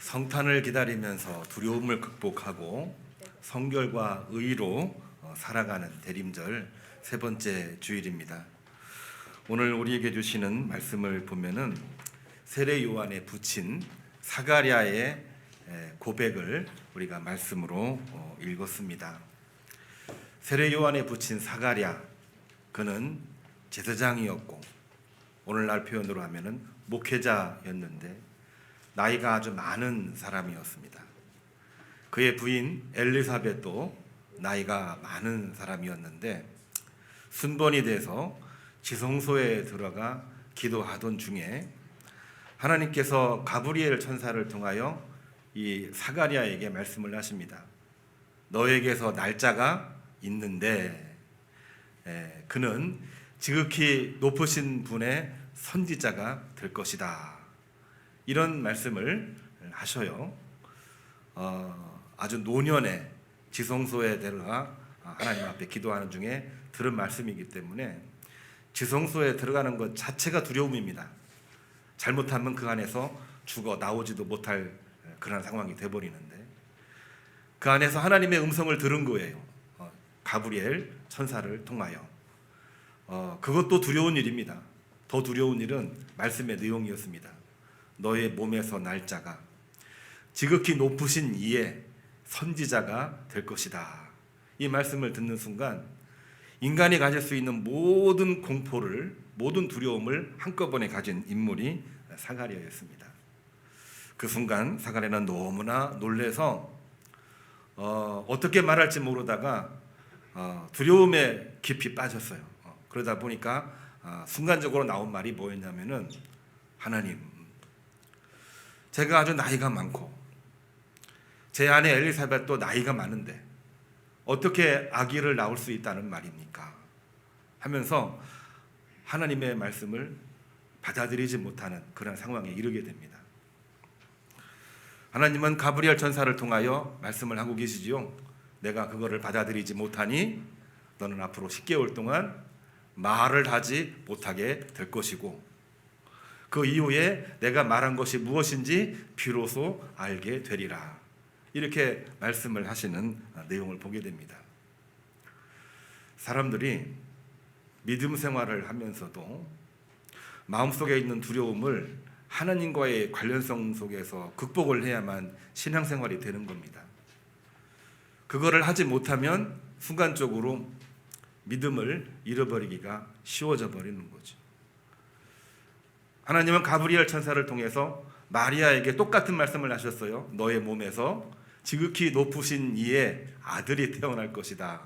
성탄을 기다리면서 두려움을 극복하고 성결과 의로 어, 살아가는 대림절 세 번째 주일입니다. 오늘 우리에게 주시는 말씀을 보면은 세례 요한에 붙인 사가랴의 에, 고백을 우리가 말씀으로 어, 읽었습니다. 세례 요한에 붙인 사가랴 그는 제사장이었고 오늘날 표현으로 하면은 목회자였는데 나이가 아주 많은 사람이었습니다. 그의 부인 엘리사벳도 나이가 많은 사람이었는데 순번이 돼서 지성소에 들어가 기도하던 중에 하나님께서 가브리엘 천사를 통하여 이 사가랴에게 말씀을 하십니다. 너에게서 날짜가 있는데 에, 그는 지극히 높으신 분의 선지자가 될 것이다. 이런 말씀을 하셔요. 어, 아주 노년에 지성소에 들어가 하나님 앞에 기도하는 중에 들은 말씀이기 때문에 지성소에 들어가는 것 자체가 두려움입니다. 잘못하면 그 안에서 죽어 나오지도 못할 그런 상황이 돼버리는데 그 안에서 하나님의 음성을 들은 거예요. 어, 가브리엘 천사를 통하여 어, 그것도 두려운 일입니다. 더 두려운 일은 말씀의 내용이었습니다. 너의 몸에서 날짜가 지극히 높으신 이의 선지자가 될 것이다. 이 말씀을 듣는 순간 인간이 가질 수 있는 모든 공포를 모든 두려움을 한꺼번에 가진 인물이 사가랴였습니다. 그 순간 사가랴는 너무나 놀래서 어, 어떻게 말할지 모르다가 어, 두려움에 깊이 빠졌어요. 어, 그러다 보니까 어, 순간적으로 나온 말이 뭐였냐면은 하나님, 제가 아주 나이가 많고 제 아내 엘리사벳도 나이가 많은데 어떻게 아기를 낳을 수 있다는 말입니까? 하면서 하나님의 말씀을 받아들이지 못하는 그런 상황에 이르게 됩니다. 하나님은 가브리엘 천사를 통하여 말씀을 하고 계시지요. 내가 그거를 받아들이지 못하니 너는 앞으로 10개월 동안 말을 하지 못하게 될 것이고 그 이후에 내가 말한 것이 무엇인지 비로소 알게 되리라. 이렇게 말씀을 하시는 내용을 보게 됩니다. 사람들이 믿음 생활을 하면서도 마음속에 있는 두려움을 하나님과의 관련성 속에서 극복을 해야만 신앙생활이 되는 겁니다. 그거를 하지 못하면 순간적으로 믿음을 잃어버리기가 쉬워져 버리는 거죠. 하나님은 가브리엘 천사를 통해서 마리아에게 똑같은 말씀을 하셨어요. 너의 몸에서 지극히 높으신 이의 아들이 태어날 것이다.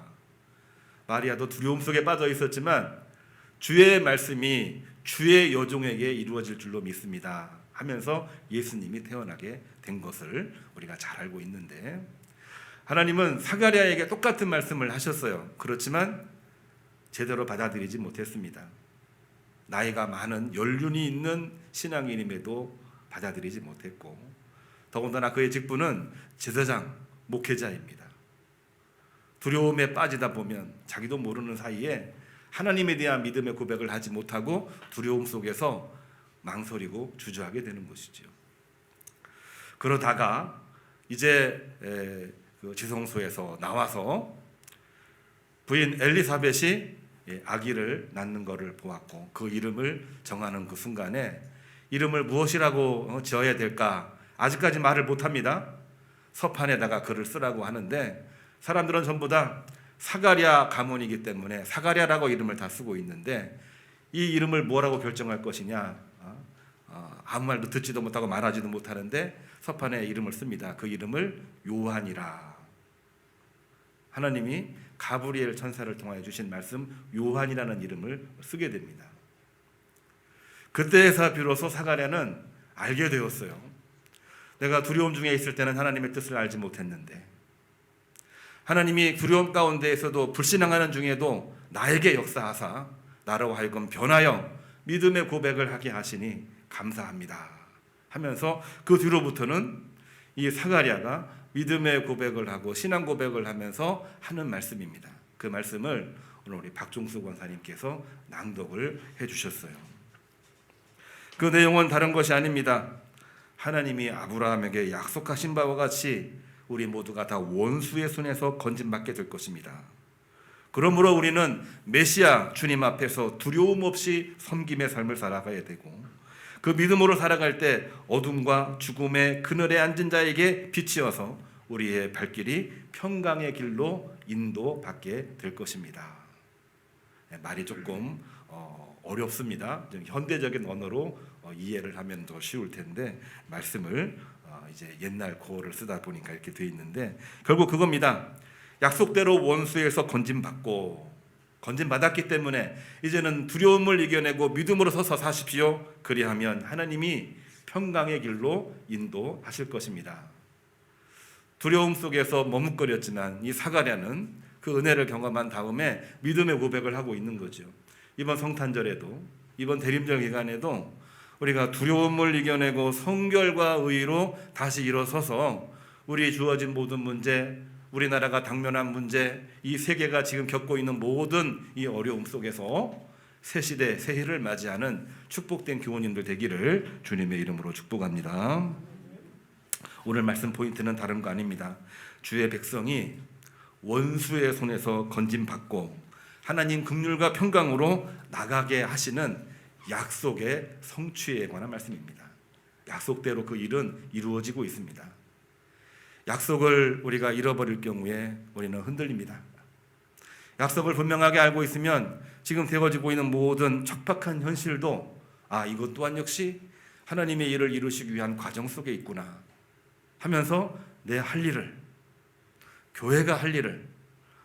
마리아도 두려움 속에 빠져 있었지만 주의 말씀이 주의 여종에게 이루어질 줄로 믿습니다. 하면서 예수님이 태어나게 된 것을 우리가 잘 알고 있는데 하나님은 사가랴에게 똑같은 말씀을 하셨어요. 그렇지만 제대로 받아들이지 못했습니다. 나이가 많은 연륜이 있는 신앙인임에도 받아들이지 못했고 더군다나 그의 직분은 제사장 목회자입니다. 두려움에 빠지다 보면 자기도 모르는 사이에 하나님에 대한 믿음의 고백을 하지 못하고 두려움 속에서 망설이고 주저하게 되는 것이죠. 그러다가 이제 그 지성소에서 나와서 부인 엘리사벳이 예, 아기를 낳는 것을 보았고 그 이름을 정하는 그 순간에 이름을 무엇이라고 어, 지어야 될까 아직까지 말을 못합니다. 서판에다가 글을 쓰라고 하는데 사람들은 전부 다 사가랴 가문이기 때문에 사가랴라고 이름을 다 쓰고 있는데 이 이름을 뭐라고 결정할 것이냐 어, 어, 아무 말도 듣지도 못하고 말하지도 못하는데 서판에 이름을 씁니다. 그 이름을 요한이라. 하나님이 가브리엘 천사를 통하여 주신 말씀 요한이라는 이름을 쓰게 됩니다. 그때에서 비로소 사가랴는 알게 되었어요. 내가 두려움 중에 있을 때는 하나님의 뜻을 알지 못했는데 하나님이 두려움 가운데에서도 불신앙하는 중에도 나에게 역사하사 나로 하여금 변하여 믿음의 고백을 하게 하시니 감사합니다. 하면서 그 뒤로부터는 이 사가랴가 믿음의 고백을 하고 신앙 고백을 하면서 하는 말씀입니다. 그 말씀을 오늘 우리 박종수 권사님께서 낭독을 해 주셨어요. 그 내용은 다른 것이 아닙니다. 하나님이 아브라함에게 약속하신 바와 같이 우리 모두가 다 원수의 손에서 건진받게 될 것입니다. 그러므로 우리는 메시아 주님 앞에서 두려움 없이 섬김의 삶을 살아가야 되고 그 믿음으로 살아갈 때 어둠과 죽음의 그늘에 앉은 자에게 빛이어서 우리의 발길이 평강의 길로 인도받게 될 것입니다. 네, 말이 조금 어, 어렵습니다. 좀 현대적인 언어로 어, 이해를 하면 더 쉬울 텐데 말씀을 어, 이제 옛날 고어를 쓰다 보니까 이렇게 돼 있는데 결국 그겁니다. 약속대로 원수에서 건진받고 건진받았기 때문에 이제는 두려움을 이겨내고 믿음으로 서서 사십시오. 그리하면 하나님이 평강의 길로 인도하실 것입니다. 두려움 속에서 머뭇거렸지만 이 사가랴는 그 은혜를 경험한 다음에 믿음의 고백을 하고 있는 거죠. 이번 성탄절에도 이번 대림절 기간에도 우리가 두려움을 이겨내고 성결과 의로 다시 일어서서 우리 주어진 모든 문제, 우리나라가 당면한 문제, 이 세계가 지금 겪고 있는 모든 이 어려움 속에서 새 시대 새 해를 맞이하는 축복된 교원님들 되기를 주님의 이름으로 축복합니다. 오늘 말씀 포인트는 다른 거 아닙니다. 주의 백성이 원수의 손에서 건짐받고 하나님 긍휼과 평강으로 나가게 하시는 약속의 성취에 관한 말씀입니다. 약속대로 그 일은 이루어지고 있습니다. 약속을 우리가 잃어버릴 경우에 우리는 흔들립니다. 약속을 분명하게 알고 있으면 지금 되어지고 있는 모든 척박한 현실도 아 이것 또한 역시 하나님의 일을 이루시기 위한 과정 속에 있구나 하면서 내 할 일을 교회가 할 일을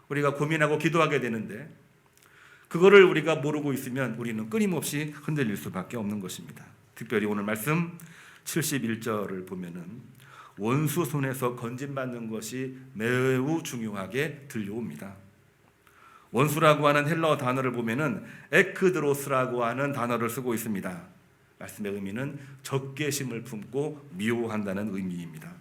우리가 고민하고 기도하게 되는데 그거를 우리가 모르고 있으면 우리는 끊임없이 흔들릴 수밖에 없는 것입니다. 특별히 오늘 말씀 71절을 보면은 원수 손에서 건진받는 것이 매우 중요하게 들려옵니다. 원수라고 하는 헬라어 단어를 보면은 에크드로스라고 하는 단어를 쓰고 있습니다. 말씀의 의미는 적개심을 품고 미워한다는 의미입니다.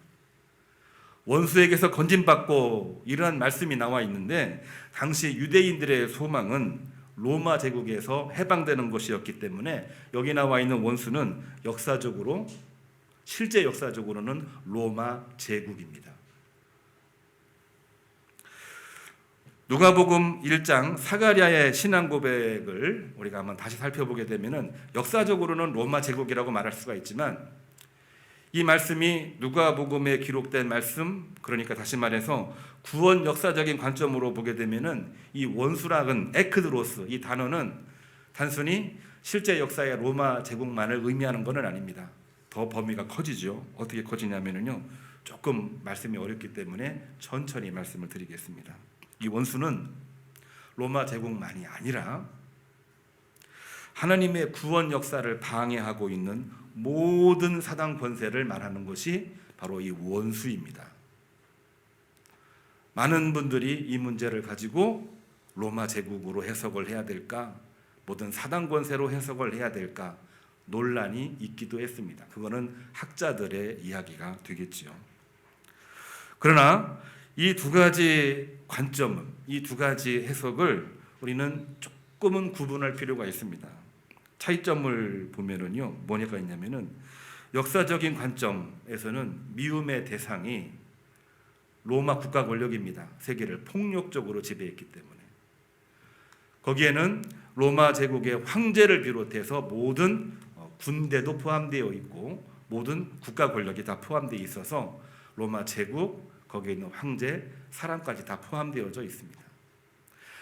원수에게서 건진받고 이러한 말씀이 나와 있는데 당시 유대인들의 소망은 로마 제국에서 해방되는 것이었기 때문에 여기 나와 있는 원수는 역사적으로 실제 역사적으로는 로마 제국입니다. 누가복음 1장 사가랴의 신앙 고백을 우리가 한번 다시 살펴보게 되면은 역사적으로는 로마 제국이라고 말할 수가 있지만 이 말씀이 누가복음에 기록된 말씀 그러니까 다시 말해서 구원 역사적인 관점으로 보게 되면은 이 원수락은 에크드로스 이 단어는 단순히 실제 역사의 로마 제국만을 의미하는 것은 아닙니다. 더 범위가 커지죠. 어떻게 커지냐면은요. 조금 말씀이 어렵기 때문에 천천히 말씀을 드리겠습니다. 이 원수는 로마 제국만이 아니라 하나님의 구원 역사를 방해하고 있는 모든 사당 권세를 말하는 것이 바로 이 원수입니다. 많은 분들이 이 문제를 가지고 로마 제국으로 해석을 해야 될까, 모든 사당 권세로 해석을 해야 될까 논란이 있기도 했습니다. 그거는 학자들의 이야기가 되겠지요. 그러나 이 두 가지 관점은 이 두 가지 해석을 우리는 조금은 구분할 필요가 있습니다. 차이점을 보면은요 뭐가 있냐면은 역사적인 관점에서는 미움의 대상이 로마 국가 권력입니다. 세계를 폭력적으로 지배했기 때문에 거기에는 로마 제국의 황제를 비롯해서 모든 어, 군대도 포함되어 있고 모든 국가 권력이 다 포함되어 있어서 로마 제국 거기에 있는 황제 사람까지 다 포함되어져 있습니다.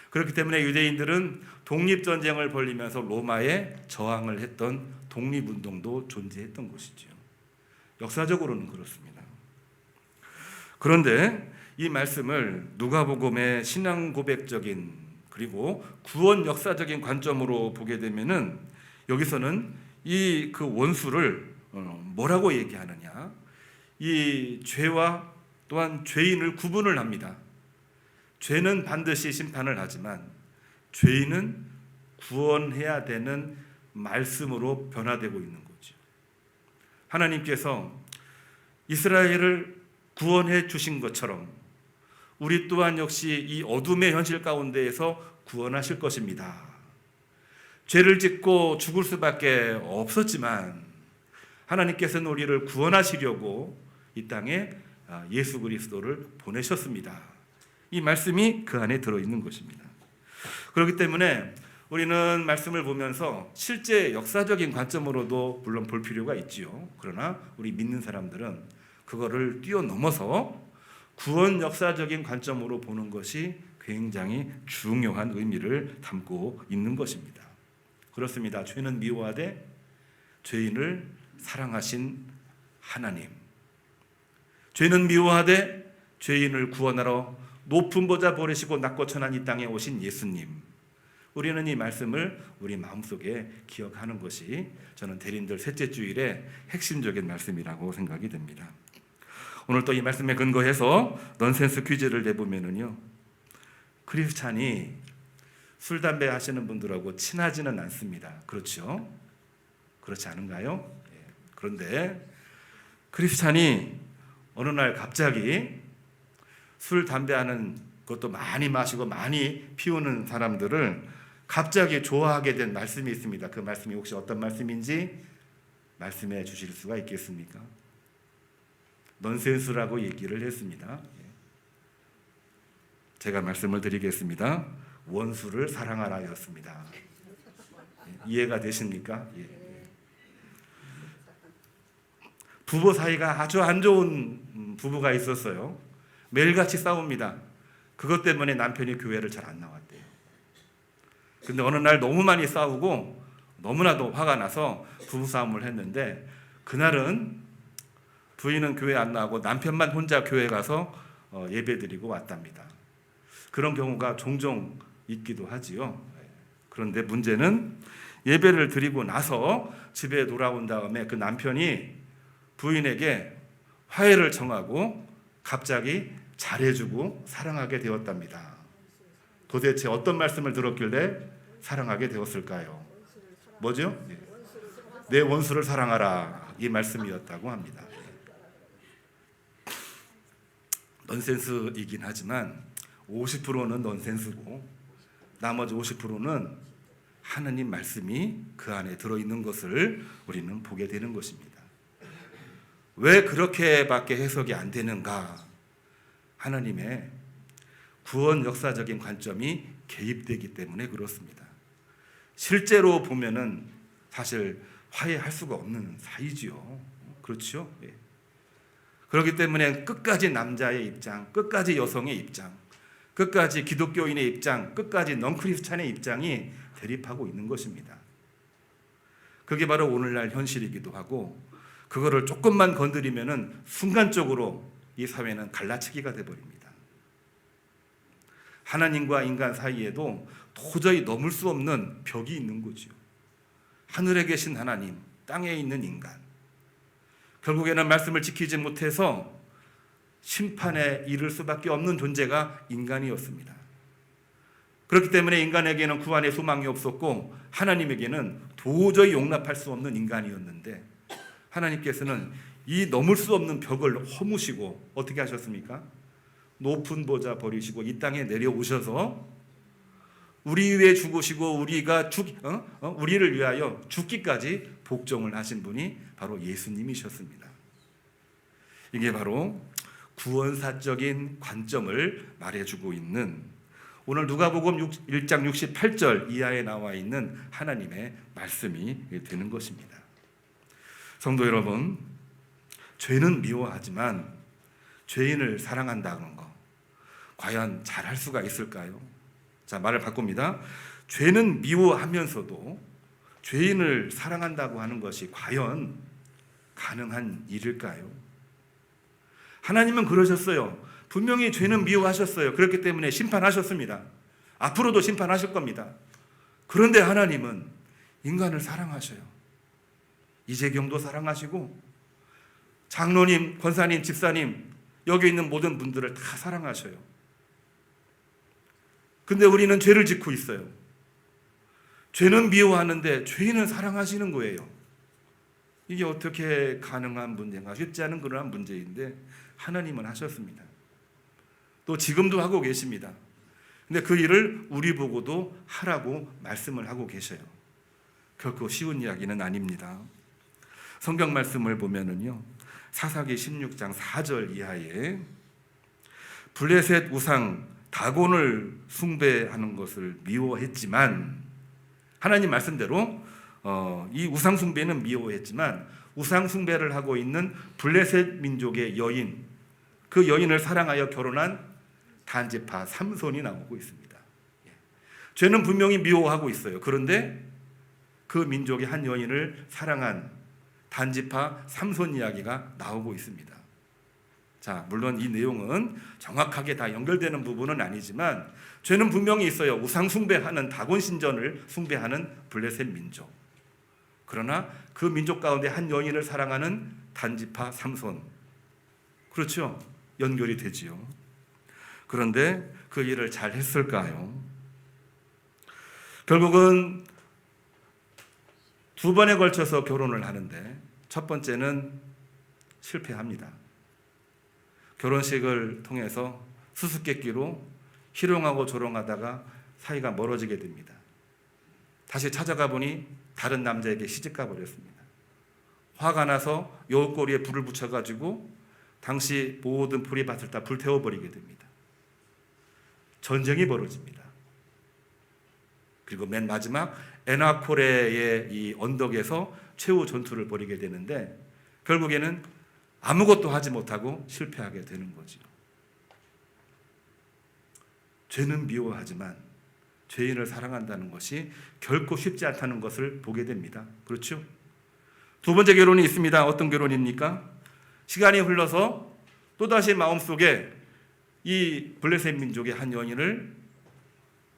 그렇기 때문에 유대인들은 독립 전쟁을 벌리면서 로마에 저항을 했던 독립 운동도 존재했던 것이죠. 역사적으로는 그렇습니다. 그런데 이 말씀을 누가복음의 신앙 고백적인 그리고 구원 역사적인 관점으로 보게 되면은 여기서는 이 그 원수를 어, 뭐라고 얘기하느냐? 이 죄와 또한 죄인을 구분을 합니다. 죄는 반드시 심판을 하지만 죄인은 구원해야 되는 말씀으로 변화되고 있는 거죠. 하나님께서 이스라엘을 구원해 주신 것처럼 우리 또한 역시 이 어둠의 현실 가운데에서 구원하실 것입니다. 죄를 짓고 죽을 수밖에 없었지만 하나님께서는 우리를 구원하시려고 이 땅에 아, 예수 그리스도를 보내셨습니다. 이 말씀이 그 안에 들어 있는 것입니다. 그렇기 때문에 우리는 말씀을 보면서 실제 역사적인 관점으로도 물론 볼 필요가 있지요. 그러나 우리 믿는 사람들은 그거를 뛰어넘어서 구원 역사적인 관점으로 보는 것이 굉장히 중요한 의미를 담고 있는 것입니다. 그렇습니다. 죄는 미워하되 죄인을 사랑하신 하나님. 죄는 미워하되 죄인을 구원하러 높은 보좌 버리시고 낮고 천한 이 땅에 오신 예수님. 우리는 이 말씀을 우리 마음속에 기억하는 것이 저는 대림들 셋째 주일의 핵심적인 말씀이라고 생각이 됩니다. 오늘 또 이 말씀에 근거해서 넌센스 퀴즈를 내보면은요. 크리스찬이 술 담배 하시는 분들하고 친하지는 않습니다. 그렇죠? 그렇지 않은가요? 예. 그런데 크리스찬이 어느 날 갑자기 술 담배 하는 것도 많이 마시고 많이 피우는 사람들을 갑자기 좋아하게 된 말씀이 있습니다. 그 말씀이 혹시 어떤 말씀인지 말씀해 주실 수가 있겠습니까? 넌센스라고 얘기를 했습니다. 예. 제가 말씀을 드리겠습니다. 원수를 사랑하라였습니다. 예, 이해가 되십니까? 예. 부부 사이가 아주 안 좋은 음, 부부가 있었어요. 매일같이 싸웁니다. 그것 때문에 남편이 교회를 잘 안 나왔대요. 근데 어느 날 너무 많이 싸우고 너무나도 화가 나서 부부 싸움을 했는데 그날은 부인은 교회 안 나오고 남편만 혼자 교회 가서 어, 예배 드리고 왔답니다. 그런 경우가 종종 있기도 하지요. 그런데 문제는 예배를 드리고 나서 집에 돌아온 다음에 그 남편이 부인에게 화해를 청하고 갑자기 잘해주고 사랑하게 되었답니다. 도대체 어떤 말씀을 들었길래 사랑하게 되었을까요? 뭐죠? 네. 내 원수를 사랑하라 이 말씀이었다고 합니다. 넌센스이긴 하지만 50%는 넌센스고 나머지 50%는 하느님 말씀이 그 안에 들어 있는 것을 우리는 보게 되는 것입니다. 왜 그렇게밖에 해석이 안 되는가? 하나님의 구원 역사적인 관점이 개입되기 때문에 그렇습니다. 실제로 보면은 사실 화해할 수가 없는 사이지요. 그렇죠? 예. 그렇기 때문에 끝까지 남자의 입장, 끝까지 여성의 입장, 끝까지 기독교인의 입장, 끝까지 넌크리스찬의 입장이 대립하고 있는 것입니다. 그게 바로 오늘날 현실이기도 하고 그거를 조금만 건드리면은 순간적으로 이 사회는 갈라치기가 돼 버립니다. 하나님과 인간 사이에도 도저히 넘을 수 없는 벽이 있는 거죠. 하늘에 계신 하나님, 땅에 있는 인간. 결국에는 말씀을 지키지 못해서 심판에 이를 수밖에 없는 존재가 인간이었습니다. 그렇기 때문에 인간에게는 구원의 소망이 없었고 하나님에게는 도저히 용납할 수 없는 인간이었는데 하나님께서는 이 넘을 수 없는 벽을 허무시고 어떻게 하셨습니까? 높은 보좌 버리시고 이 땅에 내려오셔서 우리 위해 죽으시고 우리가 죽 어? 어? 우리를 위하여 죽기까지 복종을 하신 분이 바로 예수님이셨습니다. 이게 바로 구원사적인 관점을 말해주고 있는 오늘 누가복음 1장 68절 이하에 나와 있는 하나님의 말씀이 되는 것입니다. 성도 여러분, 죄는 미워하지만 죄인을 사랑한다는 거 과연 잘할 수가 있을까요? 자, 말을 바꿉니다. 죄는 미워하면서도 죄인을 사랑한다고 하는 것이 과연 가능한 일일까요? 하나님은 그러셨어요. 분명히 죄는 미워하셨어요. 그렇기 때문에 심판하셨습니다. 앞으로도 심판하실 겁니다. 그런데 하나님은 인간을 사랑하셔요. 이재경도 사랑하시고 장로님, 권사님, 집사님 여기 있는 모든 분들을 다 사랑하셔요. 근데 우리는 죄를 짓고 있어요. 죄는 미워하는데 죄인은 사랑하시는 거예요. 이게 어떻게 가능한 문제인가? 쉽지 않은 그러한 문제인데 하나님은 하셨습니다. 또 지금도 하고 계십니다. 근데 그 일을 우리 보고도 하라고 말씀을 하고 계셔요. 결코 쉬운 이야기는 아닙니다. 성경 말씀을 보면은요. 사사기 16장 4절 이하에 블레셋 우상 다곤을 숭배하는 것을 미워했지만 하나님 말씀대로 어, 이 우상 숭배는 미워했지만 우상 숭배를 하고 있는 블레셋 민족의 여인 그 여인을 사랑하여 결혼한 단지파 삼손이 나오고 있습니다. 예. 죄는 분명히 미워하고 있어요. 그런데 그 민족의 한 여인을 사랑한 단지파 삼손 이야기가 나오고 있습니다. 자, 물론 이 내용은 정확하게 다 연결되는 부분은 아니지만 죄는 분명히 있어요. 우상 숭배하는 다곤 신전을 숭배하는 블레셋 민족. 그러나 그 민족 가운데 한 여인을 사랑하는 단지파 삼손. 그렇죠? 연결이 되지요. 그런데 그 일을 잘 했을까요? 결국은 두 번에 걸쳐서 결혼을 하는데 첫 번째는 실패합니다. 결혼식을 통해서 수수께끼로 희롱하고 조롱하다가 사이가 멀어지게 됩니다. 다시 찾아가 보니 다른 남자에게 시집가 버렸습니다. 화가 나서 여우꼬리에 불을 붙여가지고 당시 모든 불이밭을 다 불태워버리게 됩니다. 전쟁이 벌어집니다. 그리고 맨 마지막 에나코레의 이 언덕에서 최후 전투를 벌이게 되는데 결국에는 아무것도 하지 못하고 실패하게 되는 거죠. 죄는 미워하지만 죄인을 사랑한다는 것이 결코 쉽지 않다는 것을 보게 됩니다. 그렇죠? 두 번째 결혼이 있습니다. 어떤 결혼입니까? 시간이 흘러서 또다시 마음속에 이 블레셋 민족의 한 여인을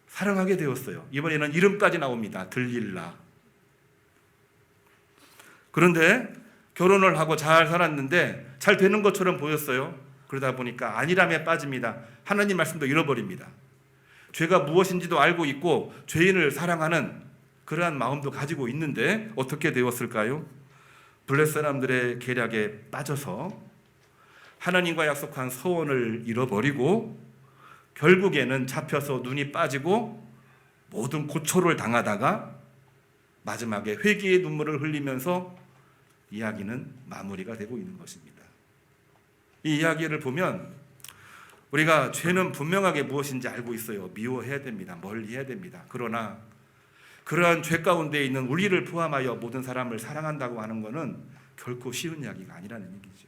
사랑하게 되었어요. 이번에는 이름까지 나옵니다. 들릴라. 그런데 결혼을 하고 잘 살았는데 잘 되는 것처럼 보였어요. 그러다 보니까 아니람에 빠집니다. 하나님 말씀도 잃어버립니다. 죄가 무엇인지도 알고 있고 죄인을 사랑하는 그러한 마음도 가지고 있는데 어떻게 되었을까요? 블레 사람들의 계략에 빠져서 하나님과 약속한 서원을 잃어버리고 결국에는 잡혀서 눈이 빠지고 모든 고초를 당하다가 마지막에 회개의 눈물을 흘리면서 이야기는 마무리가 되고 있는 것입니다. 이 이야기를 보면 우리가 죄는 분명하게 무엇인지 알고 있어요. 미워해야 됩니다. 멀리해야 됩니다. 그러나 그러한 죄 가운데 있는 우리를 포함하여 모든 사람을 사랑한다고 하는 것은 결코 쉬운 이야기가 아니라는 얘기죠.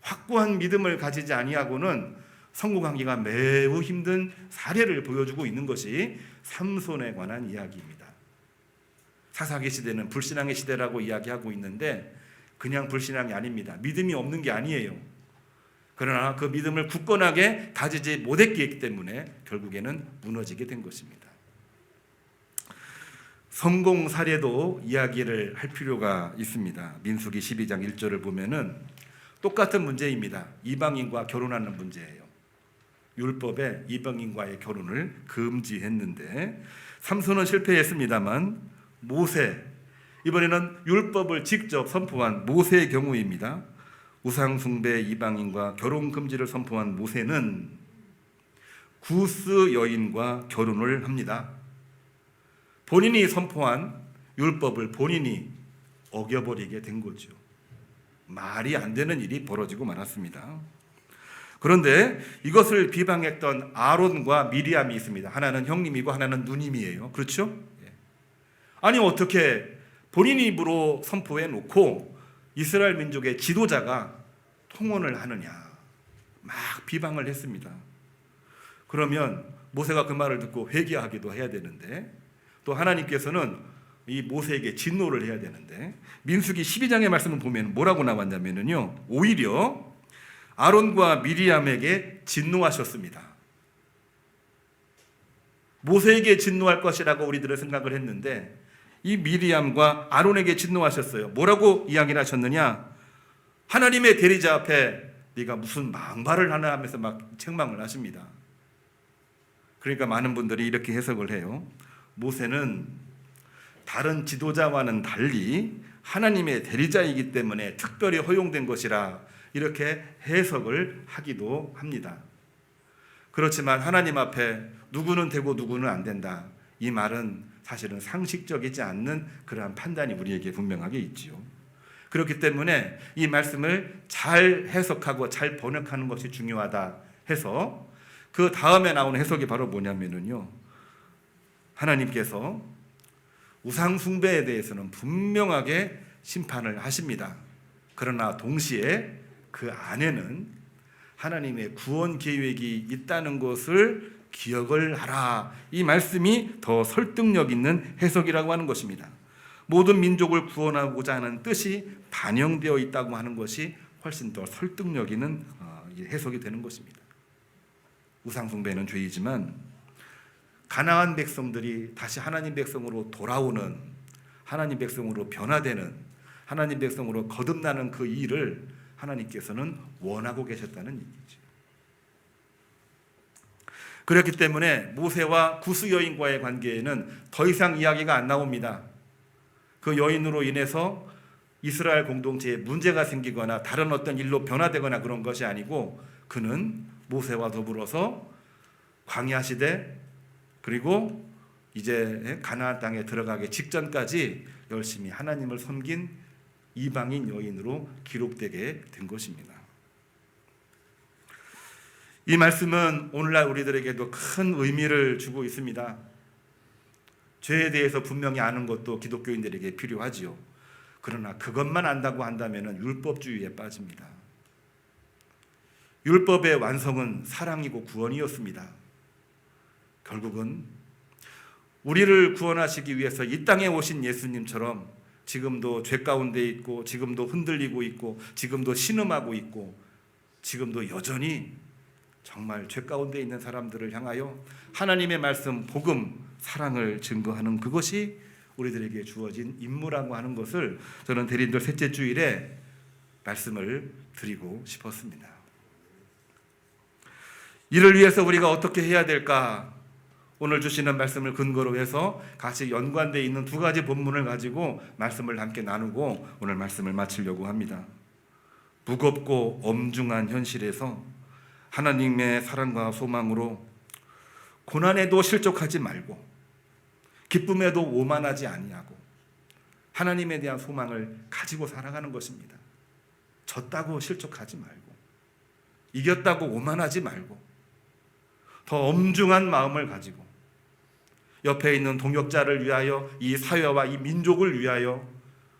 확고한 믿음을 가지지 아니하고는 성공하기가 매우 힘든 사례를 보여주고 있는 것이 삼손에 관한 이야기입니다. 사사기 시대는 불신앙의 시대라고 이야기하고 있는데 그냥 불신앙이 아닙니다. 믿음이 없는 게 아니에요. 그러나 그 믿음을 굳건하게 가지지 못했기 때문에 결국에는 무너지게 된 것입니다. 성공 사례도 이야기를 할 필요가 있습니다. 민수기 12장 1절을 보면은 똑같은 문제입니다. 이방인과 결혼하는 문제예요. 율법에 이방인과의 결혼을 금지했는데 삼손은 실패했습니다만 모세 이번에는 율법을 직접 선포한 모세의 경우입니다. 우상 숭배 이방인과 결혼 금지를 선포한 모세는 구스 여인과 결혼을 합니다. 본인이 선포한 율법을 본인이 어겨버리게 된 거죠. 말이 안 되는 일이 벌어지고 말았습니다. 그런데 이것을 비방했던 아론과 미리암이 있습니다. 하나는 형님이고 하나는 누님이에요. 그렇죠? 예. 아니 어떻게 본인 입으로 선포해 놓고 이스라엘 민족의 지도자가 통혼을 하느냐 막 비방을 했습니다. 그러면 모세가 그 말을 듣고 회개하기도 해야 되는데 또 하나님께서는 이 모세에게 진노를 해야 되는데 민수기 12장의 말씀을 보면 뭐라고 나왔냐면요 오히려 아론과 미리암에게 진노하셨습니다. 모세에게 진노할 것이라고 우리들은 생각을 했는데 이 미리암과 아론에게 진노하셨어요. 뭐라고 이야기를 하셨느냐? 하나님의 대리자 앞에 네가 무슨 망발을 하나 하면서 막 책망을 하십니다. 그러니까 많은 분들이 이렇게 해석을 해요. 모세는 다른 지도자와는 달리 하나님의 대리자이기 때문에 특별히 허용된 것이라 이렇게 해석을 하기도 합니다. 그렇지만 하나님 앞에 누구는 되고 누구는 안 된다. 이 말은 사실은 상식적이지 않는 그러한 판단이 우리에게 분명하게 있지요. 그렇기 때문에 이 말씀을 잘 해석하고 잘 번역하는 것이 중요하다 해서 그 다음에 나오는 해석이 바로 뭐냐면은요. 하나님께서 우상 숭배에 대해서는 분명하게 심판을 하십니다. 그러나 동시에 그 안에는 하나님의 구원 계획이 있다는 것을 기억을 하라. 이 말씀이 더 설득력 있는 해석이라고 하는 것입니다. 모든 민족을 구원하고자 하는 뜻이 반영되어 있다고 하는 것이 훨씬 더 설득력 있는 어, 이 해석이 되는 것입니다. 우상 숭배는 죄이지만 가나안 백성들이 다시 하나님 백성으로 돌아오는 하나님 백성으로 변화되는 하나님 백성으로 거듭나는 그 일을 하나님께서는 원하고 계셨다는 얘기죠. 그렇기 때문에 모세와 구스 여인과의 관계에는 더 이상 이야기가 안 나옵니다. 그 여인으로 인해서 이스라엘 공동체에 문제가 생기거나 다른 어떤 일로 변화되거나 그런 것이 아니고 그는 모세와 더불어서 광야 시대 그리고 이제 가나안 땅에 들어가기 직전까지 열심히 하나님을 섬긴 이방인 여인으로 기록되게 된 것입니다. 이 말씀은 오늘날 우리들에게도 큰 의미를 주고 있습니다. 죄에 대해서 분명히 아는 것도 기독교인들에게 필요하지요. 그러나 그것만 안다고 한다면 율법주의에 빠집니다. 율법의 완성은 사랑이고 구원이었습니다. 결국은 우리를 구원하시기 위해서 이 땅에 오신 예수님처럼 지금도 죄 가운데 있고 지금도 흔들리고 있고 지금도 신음하고 있고 지금도 여전히 정말 죄 가운데 있는 사람들을 향하여 하나님의 말씀 복음 사랑을 증거하는 그것이 우리들에게 주어진 임무라고 하는 것을 저는 대린들 셋째 주일에 말씀을 드리고 싶었습니다. 이를 위해서 우리가 어떻게 해야 될까? 오늘 주시는 말씀을 근거로 해서 같이 연관되어 있는 두 가지 본문을 가지고 말씀을 함께 나누고 오늘 말씀을 마치려고 합니다. 무겁고 엄중한 현실에서 하나님의 사랑과 소망으로 고난에도 실족하지 말고 기쁨에도 오만하지 아니하고 하나님에 대한 소망을 가지고 살아가는 것입니다. 졌다고 실족하지 말고 이겼다고 오만하지 말고 더 엄중한 마음을 가지고 옆에 있는 동역자를 위하여 이 사회와 이 민족을 위하여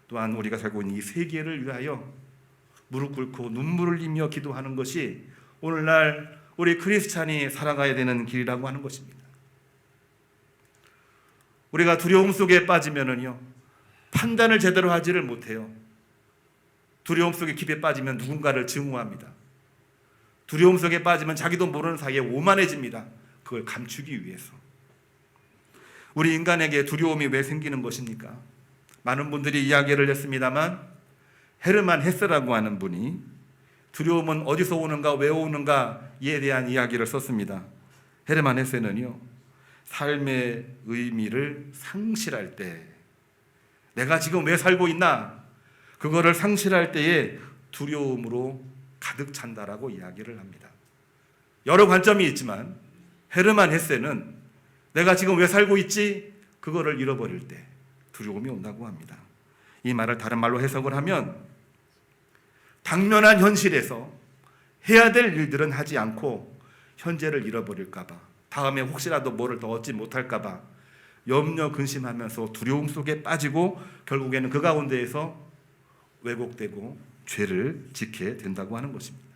또한 우리가 살고 있는 이 세계를 위하여 무릎 꿇고 눈물을 흘리며 기도하는 것이 오늘날 우리 크리스찬이 살아가야 되는 길이라고 하는 것입니다. 우리가 두려움 속에 빠지면은요 판단을 제대로 하지를 못해요. 두려움 속에 깊이 빠지면 누군가를 증오합니다. 두려움 속에 빠지면 자기도 모르는 사이에 오만해집니다. 그걸 감추기 위해서. 우리 인간에게 두려움이 왜 생기는 것입니까? 많은 분들이 이야기를 했습니다만 헤르만 헤스라고 하는 분이 두려움은 어디서 오는가 왜 오는가에 대한 이야기를 썼습니다. 헤르만 헤세는요. 삶의 의미를 상실할 때 내가 지금 왜 살고 있나 그거를 상실할 때에 두려움으로 가득 찬다라고 이야기를 합니다. 여러 관점이 있지만 헤르만 헤세는 내가 지금 왜 살고 있지? 그거를 잃어버릴 때 두려움이 온다고 합니다. 이 말을 다른 말로 해석을 하면 당면한 현실에서 해야 될 일들은 하지 않고 현재를 잃어버릴까봐 다음에 혹시라도 뭐를 더 얻지 못할까봐 염려 근심하면서 두려움 속에 빠지고 결국에는 그 가운데에서 왜곡되고 죄를 짓게 된다고 하는 것입니다.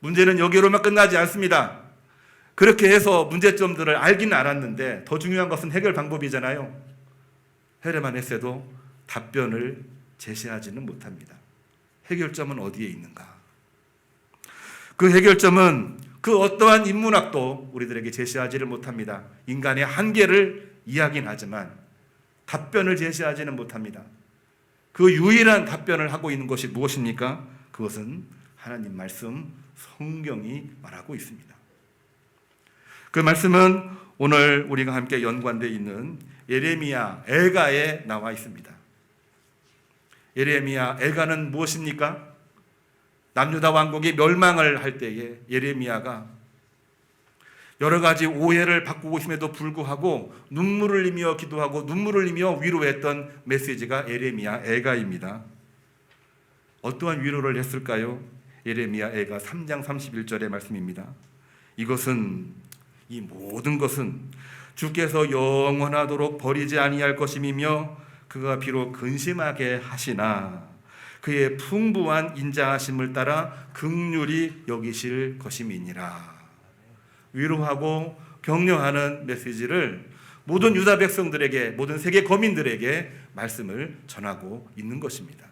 문제는 여기로만 끝나지 않습니다. 그렇게 해서 문제점들을 알긴 알았는데 더 중요한 것은 해결 방법이잖아요. 헤르만 헤세도 답변을 제시하지는 못합니다. 해결점은 어디에 있는가? 그 해결점은 그 어떠한 인문학도 우리들에게 제시하지를 못합니다. 인간의 한계를 이야기는 하지만 답변을 제시하지는 못합니다. 그 유일한 답변을 하고 있는 것이 무엇입니까? 그것은 하나님 말씀 성경이 말하고 있습니다. 그 말씀은 오늘 우리가 함께 연관되어 있는 예레미야 애가에 나와 있습니다. 예레미야 애가는 무엇입니까? 남유다 왕국이 멸망을 할 때에 예레미야가 여러 가지 오해를 받고 있음에도 불구하고 눈물을 흘리며 기도하고 눈물을 흘리며 위로했던 메시지가 에레미야 애가입니다. 어떠한 위로를 했을까요? 에레미야 애가 3장 31절의 말씀입니다. 이것은 이 모든 것은 주께서 영원하도록 버리지 아니할 것임이며 그가 비록 근심하게 하시나 그의 풍부한 인자하심을 따라 극률이 여기실 것임이니라. 위로하고 격려하는 메시지를 모든 유다 백성들에게 모든 세계 거민들에게 말씀을 전하고 있는 것입니다.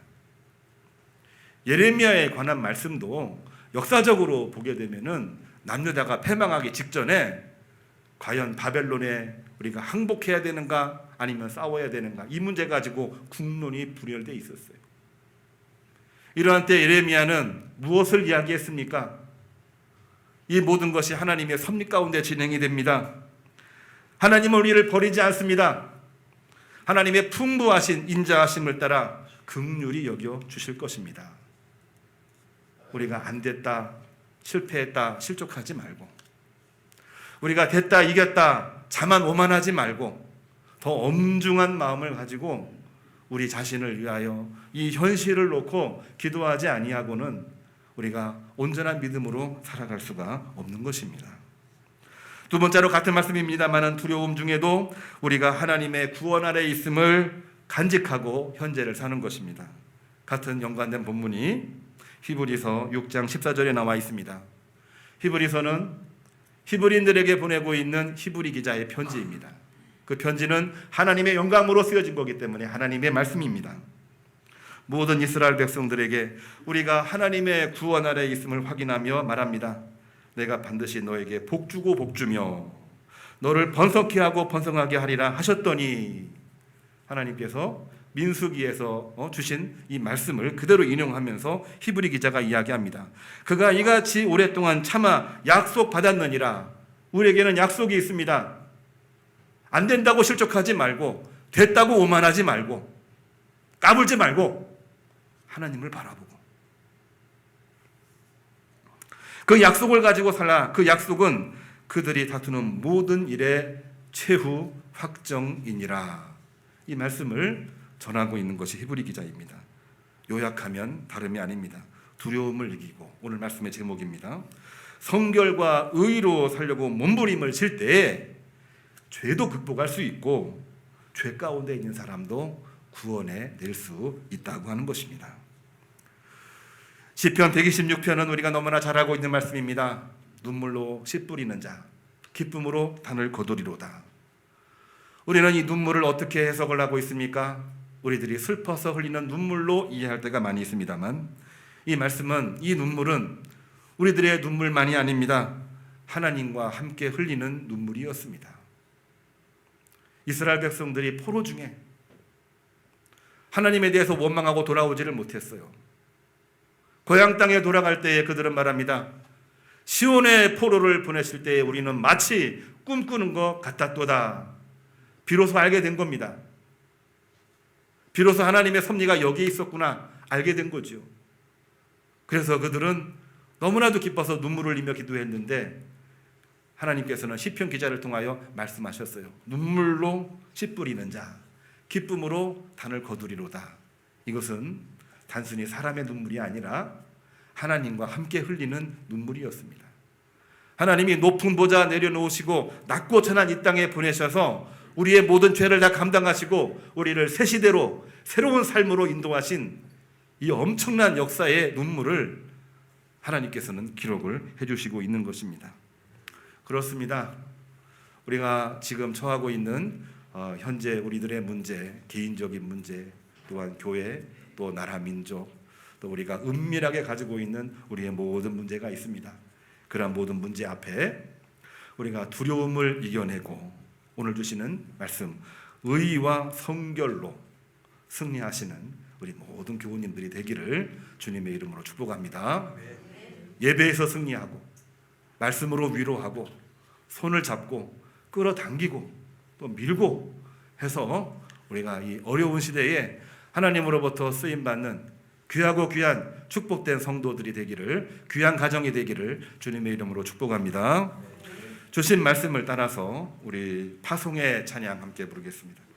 예레미야에 관한 말씀도 역사적으로 보게 되면은 남유다가 패망하기 직전에 과연 바벨론에 우리가 항복해야 되는가 아니면 싸워야 되는가 이 문제 가지고 국론이 불혈돼 있었어요. 이러한 때 예레미야는 무엇을 이야기했습니까? 이 모든 것이 하나님의 섭리 가운데 진행이 됩니다. 하나님은 우리를 버리지 않습니다. 하나님의 풍부하신 인자하심을 따라 긍휼히 여겨 주실 것입니다. 우리가 안 됐다, 실패했다, 실족하지 말고 우리가 됐다, 이겼다, 자만 오만하지 말고 더 엄중한 마음을 가지고 우리 자신을 위하여 이 현실을 놓고 기도하지 아니하고는 우리가 온전한 믿음으로 살아갈 수가 없는 것입니다. 두 번째로 같은 말씀입니다만은 두려움 중에도 우리가 하나님의 구원 아래 있음을 간직하고 현재를 사는 것입니다. 같은 연관된 본문이 히브리서 6장 14절에 나와 있습니다. 히브리서는 히브리인들에게 보내고 있는 히브리 기자의 편지입니다. 그 편지는 하나님의 영광으로 쓰여진 거기 때문에 하나님의 말씀입니다. 모든 이스라엘 백성들에게 우리가 하나님의 구원 아래 있음을 확인하며 말합니다. 내가 반드시 너에게 복 주고 복 주며 너를 번성케 하고 번성하게 하리라 하셨더니 하나님께서 민수기에서 어, 주신 이 말씀을 그대로 인용하면서 히브리 기자가 이야기합니다. 그가 이같이 오랫동안 참아 약속 받았느니라. 우리에게는 약속이 있습니다. 안 된다고 실족하지 말고 됐다고 오만하지 말고 까불지 말고 하나님을 바라보고 그 약속을 가지고 살아 그 약속은 그들이 다투는 모든 일의 최후 확정이니라 이 말씀을 전하고 있는 것이 히브리 기자입니다. 요약하면 다름이 아닙니다. 두려움을 이기고 오늘 말씀의 제목입니다. 성결과 의로 살려고 몸부림을 칠 때에 죄도 극복할 수 있고 죄 가운데 있는 사람도 구원해 낼 수 있다고 하는 것입니다. 시편 126편은 우리가 너무나 잘 알고 있는 말씀입니다. 눈물로 씨 뿌리는 자, 기쁨으로 단을 거두리로다. 우리는 이 눈물을 어떻게 해석을 하고 있습니까? 우리들이 슬퍼서 흘리는 눈물로 이해할 때가 많이 있습니다만 이 말씀은 이 눈물은 우리들의 눈물만이 아닙니다. 하나님과 함께 흘리는 눈물이었습니다. 이스라엘 백성들이 포로 중에 하나님에 대해서 원망하고 돌아오지를 못했어요. 고향 땅에 돌아갈 때에 그들은 말합니다. 시온의 포로를 보냈을 때에 우리는 마치 꿈꾸는 것 같았도다. 비로소 알게 된 겁니다. 비로소 하나님의 섭리가 여기에 있었구나 알게 된 거죠. 그래서 그들은 너무나도 기뻐서 눈물을 흘리며 기도했는데 하나님께서는 시편 기자를 통하여 말씀하셨어요. 눈물로 씨 뿌리는 자, 기쁨으로 단을 거두리로다. 이것은 단순히 사람의 눈물이 아니라 하나님과 함께 흘리는 눈물이었습니다. 하나님이 높은 보좌 내려놓으시고 낮고 천한 이 땅에 보내셔서 우리의 모든 죄를 다 감당하시고 우리를 새 시대로 새로운 삶으로 인도하신 이 엄청난 역사의 눈물을 하나님께서는 기록을 해주시고 있는 것입니다. 그렇습니다. 우리가 지금 처하고 있는 어, 현재 우리들의 문제, 개인적인 문제, 또한 교회, 또 나라 민족, 또 우리가 은밀하게 가지고 있는 우리의 모든 문제가 있습니다. 그러한 모든 문제 앞에 우리가 두려움을 이겨내고 오늘 주시는 말씀 의와 성결로 승리하시는 우리 모든 교우님들이 되기를 주님의 이름으로 축복합니다. 예배에서 승리하고 말씀으로 위로하고 손을 잡고 끌어당기고 또 밀고 해서 우리가 이 어려운 시대에 하나님으로부터 쓰임 받는 귀하고 귀한 축복된 성도들이 되기를 귀한 가정이 되기를 주님의 이름으로 축복합니다. 주신 말씀을 따라서 우리 파송의 찬양 함께 부르겠습니다.